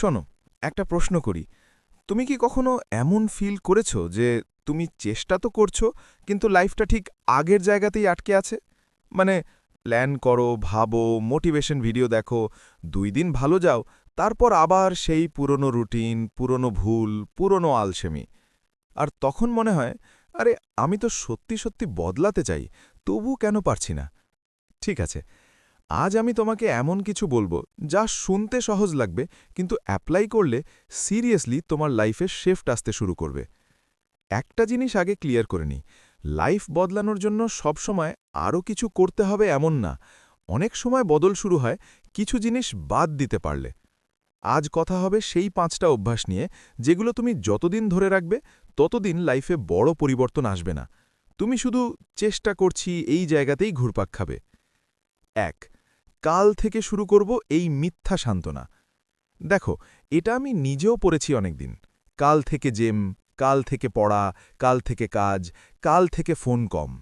শোনো, একটা প্রশ্ন করি। তুমি কি কখনো এমন ফিল করেছ যে তুমি চেষ্টা তো করছ, কিন্তু লাইফটা ঠিক আগের জায়গাতেই আটকে আছে? মানে প্ল্যান করো, ভাবো মোটিভেশন ভিডিও দেখো, দুই দিন ভালো যাও, তারপর আবার সেই পুরনো রুটিন পুরনো ভুল, পুরনো আলসেমি আর তখন মনে হয়, আরে, আমি তো সত্যি সত্যি বদলাতে চাই তবু কেন পারছি না? ঠিক আছে আজ আমি তোমাকে এমন কিছু বলব যা শুনতে সহজ লাগবে, কিন্তু অ্যাপ্লাই করলে সিরিয়াসলি তোমার লাইফে শেফট আসতে শুরু করবে। একটা জিনিস আগে ক্লিয়ার করে নিই লাইফ বদলানোর জন্য সবসময় আরও কিছু করতে হবে এমন না। অনেক সময় বদল শুরু হয়, কিছু জিনিস বাদ দিতে পারলে। আজ কথা হবে সেই পাঁচটা অভ্যাস নিয়ে, যেগুলো তুমি যতদিন ধরে রাখবে, ততদিন লাইফে বড় পরিবর্তন আসবে না। তুমি শুধু চেষ্টা করছি এই জায়গাতেই ঘুরপাক খাবে। এক কাল থেকে শুরু করব এই মিথ্যা সান্ত্বনা। দেখো, এটা আমি নিজেও পড়েছি অনেকদিন। কাল থেকে জেম, কাল থেকে পড়া, কাল থেকে কাজ, কাল থেকে ফোন কম।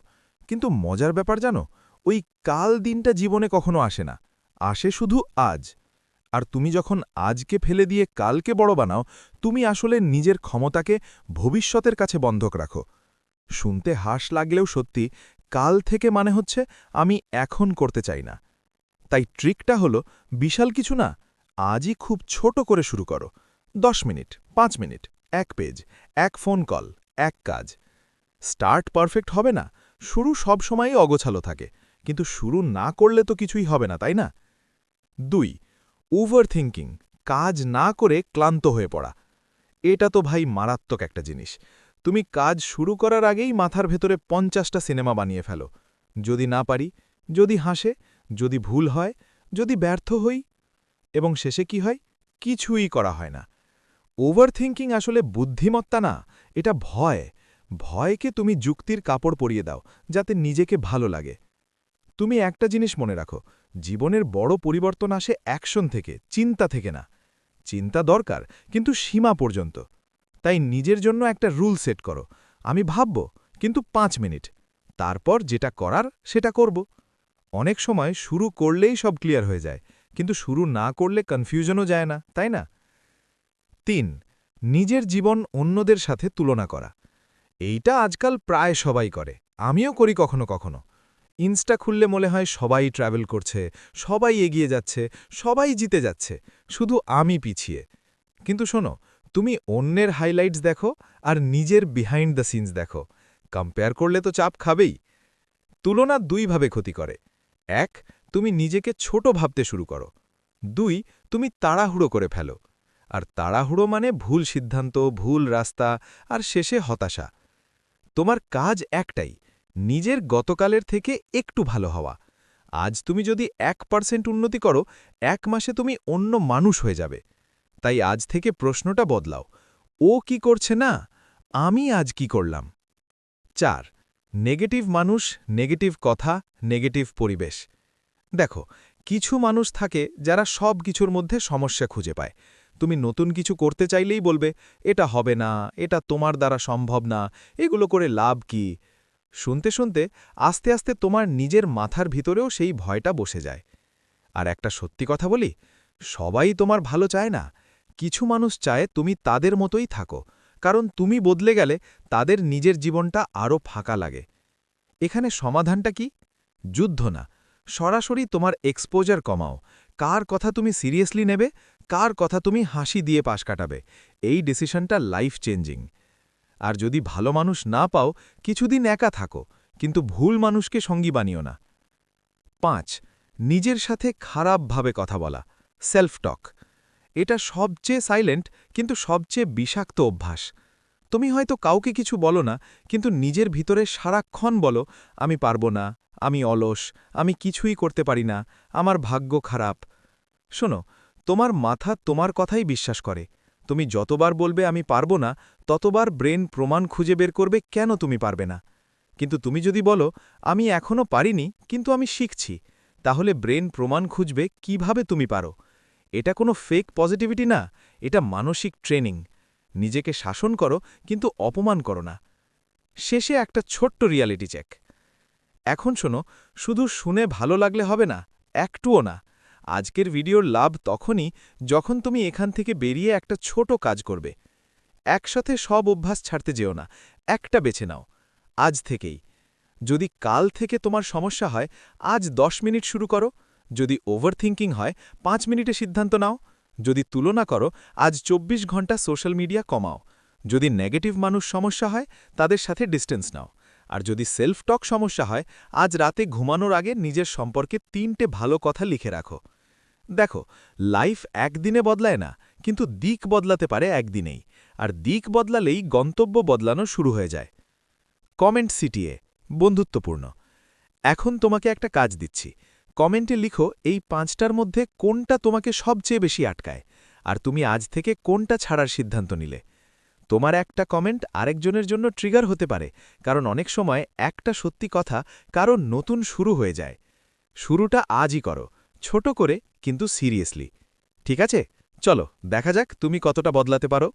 কিন্তু মজার ব্যাপার জানো, ওই কাল দিনটা জীবনে কখনো আসে না। আসে শুধু আজ। আর তুমি যখন আজকে ফেলে দিয়ে কালকে বড় বানাও, তুমি আসলে নিজের ক্ষমতাকে ভবিষ্যতের কাছে বন্ধক রাখো। শুনতে হাস লাগলেও সত্যি, কাল থেকে মানে হচ্ছে আমি এখন করতে চাই না। তাই ট্রিকটা হলো, বিশাল কিছু না, আজই খুব ছোট করে শুরু করো। দশ মিনিট, পাঁচ মিনিট, এক পেজ, এক ফোন কল, এক কাজ। স্টার্ট পারফেক্ট হবে না, শুরু সব সময়ই অগোছালো থাকে, কিন্তু শুরু না করলে তো কিছুই হবে না, তাই না? দুই ওভার থিঙ্কিং কাজ না করে ক্লান্ত হয়ে পড়া। এটা তো ভাই মারাত্মক একটা জিনিস। তুমি কাজ শুরু করার আগেই মাথার ভেতরে পঞ্চাশটা সিনেমা বানিয়ে ফেলো। যদি না পারি, যদি হাসে যদি ভুল হয়, যদি ব্যর্থ হই, এবং শেষে কি হয়? কিছুই করা হয় না। ওভার থিঙ্কিং আসলে বুদ্ধিমত্তা না, এটা ভয়। ভয়কে তুমি যুক্তির কাপড় পরিয়ে দাও, যাতে নিজেকে ভালো লাগে। তুমি একটা জিনিস মনে রাখো, জীবনের বড় পরিবর্তন আসে অ্যাকশন থেকে, চিন্তা থেকে না। চিন্তা দরকার, কিন্তু সীমা পর্যন্ত। তাই নিজের জন্য একটা রুল সেট করো। আমি ভাবব, কিন্তু পাঁচ মিনিট। তারপর যেটা করার, সেটা করব। অনেক সময় শুরু করলেই সব ক্লিয়ার হয়ে যায়, কিন্তু শুরু না করলে কনফিউশনও যায় না, তাই না? তিন, নিজের জীবন অন্যদের সাথে তুলনা করা। এইটা আজকাল প্রায় সবাই করে, আমিও করি কখনো কখনো। ইনস্টা খুললে মনে হয় সবাই ট্রাভেল করছে, সবাই এগিয়ে যাচ্ছে, সবাই জিতে যাচ্ছে, শুধু আমি পিছিয়ে। কিন্তু শোনো, তুমি অন্যের হাইলাইটস দেখো আর নিজের বিহাইন্ড দ্য সিনস দেখো। কম্পেয়ার করলে তো চাপ খাবেই। তুলনা দুইভাবে ক্ষতি করে। এক, তুমি নিজেকে ছোট ভাবতে শুরু করো। দুই, তুমি তাড়াহুড়ো করে ফেলো। আর তাড়াহুড়ো মানে ভুল সিদ্ধান্ত, ভুল রাস্তা, আর শেষে হতাশা। তোমার কাজ একটাই, নিজের গতকালের থেকে একটু ভালো হওয়া। আজ তুমি যদি এক পার্সেন্ট উন্নতি করো, এক মাসে তুমি অন্য মানুষ হয়ে যাবে। তাই আজ থেকে প্রশ্নটা বদলাও। ও কি করছে না? আমি আজ কি করলাম? চার, নেগেটিভ মানুষ, নেগেটিভ কথা নেগেটিভ পরিবেশ। দেখো, কিছু মানুষ থাকে যারা সব কিছুর মধ্যে সমস্যা খুঁজে পায়। তুমি নতুন কিছু করতে চাইলেই বলবে, এটা হবে না, এটা তোমার দ্বারা সম্ভব না, এগুলো করে লাভ কি? শুনতে শুনতে আস্তে আস্তে তোমার নিজের মাথার ভিতরেও সেই ভয়টা বসে যায়। আর একটা সত্যি কথা বলি, সবাই তোমার ভালো চায় না। কিছু মানুষ চায় তুমি তাদের মতোই থাকো, কারণ তুমি বদলে গেলে তাদের নিজের জীবনটা আরও ফাঁকা লাগে। এখানে সমাধানটা কি? যুদ্ধ না। সরাসরি তোমার এক্সপোজার কমাও। কার কথা তুমি সিরিয়াসলি নেবে, কার কথা তুমি হাসি দিয়ে পাশ কাটাবে। এই ডিসিশনটা লাইফ চেঞ্জিং আর যদি ভালো মানুষ না পাও, কিছুদিন একা থাকো, কিন্তু ভুল মানুষকে সঙ্গী বানিও না। পাঁচ, নিজের সাথে খারাপভাবে কথা বলা সেলফ টক এটা সবচেয়ে সাইলেন্ট কিন্তু সবচেয়ে বিষাক্ত অভ্যাস। তুমি হয়তো কাউকে কিছু বলো না, কিন্তু নিজের ভিতরে সারাক্ষণ বলো, আমি পারব না। আমি অলস, আমি কিছুই করতে পারি না, আমার ভাগ্য খারাপ। শোনো, তোমার মাথা তোমার কথাই বিশ্বাস করে। তুমি যতবার বলবে আমি পারব না, ততবার ব্রেন প্রমাণ খুঁজে বের করবে কেন তুমি পারবে না। কিন্তু তুমি যদি বলো, আমি এখনও পারিনি, কিন্তু আমি শিখছি, তাহলে ব্রেন প্রমাণ খুঁজবে কীভাবে তুমি পারো। এটা কোনো ফেক পজিটিভিটি না, এটা মানসিক ট্রেনিং নিজেকে শাসন করো, কিন্তু অপমান করো না। শেষে একটা ছোট্ট রিয়ালিটি চেক এখন শোনো, শুধু শুনে ভালো লাগলে হবে না, একটুও না। আজকের ভিডিওর লাভ তখনই যখন তুমি এখান থেকে বেরিয়ে একটা ছোট কাজ করবে। একসাথে সব অভ্যাস ছাড়তে যেও না, একটা বেছে নাও। আজ থেকেই। যদি কাল থেকে তোমার সমস্যা হয়, আজ দশ মিনিট শুরু করো। যদি ওভারথিঙ্কিং হয়, পাঁচ মিনিটে সিদ্ধান্ত নাও। যদি তুলনা করো, আজ ২৪ ঘণ্টা সোশ্যাল মিডিয়া কমাও। যদি নেগেটিভ মানুষ সমস্যা হয়, তাদের সাথে ডিস্টেন্স নাও। আর যদি সেলফ টক সমস্যা হয়, আজ রাতে ঘুমানোর আগে নিজের সম্পর্কে তিনটে ভালো কথা লিখে রাখো। দেখো লাইফ একদিনে বদলায় না, কিন্তু দিক বদলাতে পারে একদিনেই, আর দিক বদলালেই গন্তব্য বদলানো শুরু হয়ে যায়। কমেন্ট সিটিয়ে, বন্ধুত্বপূর্ণ। এখন তোমাকে একটা কাজ দিচ্ছি। কমেন্টে লিখো এই পাঁচটার মধ্যে কোনটা তোমাকে সবচেয়ে বেশি আটকায়, আর তুমি আজ থেকে কোনটা ছাড়ার সিদ্ধান্ত নিলে। তোমার একটা কমেন্ট আরেকজনের জন্য ট্রিগার হতে পারে, কারণ অনেক সময় একটা সত্যি কথা কারণ নতুন শুরু হয়ে যায়। শুরুটা আজই করো, ছোট করে, কিন্তু সিরিয়াসলি ঠিক আছে? চলো, দেখা যাক তুমি কতটা বদলাতে পারো।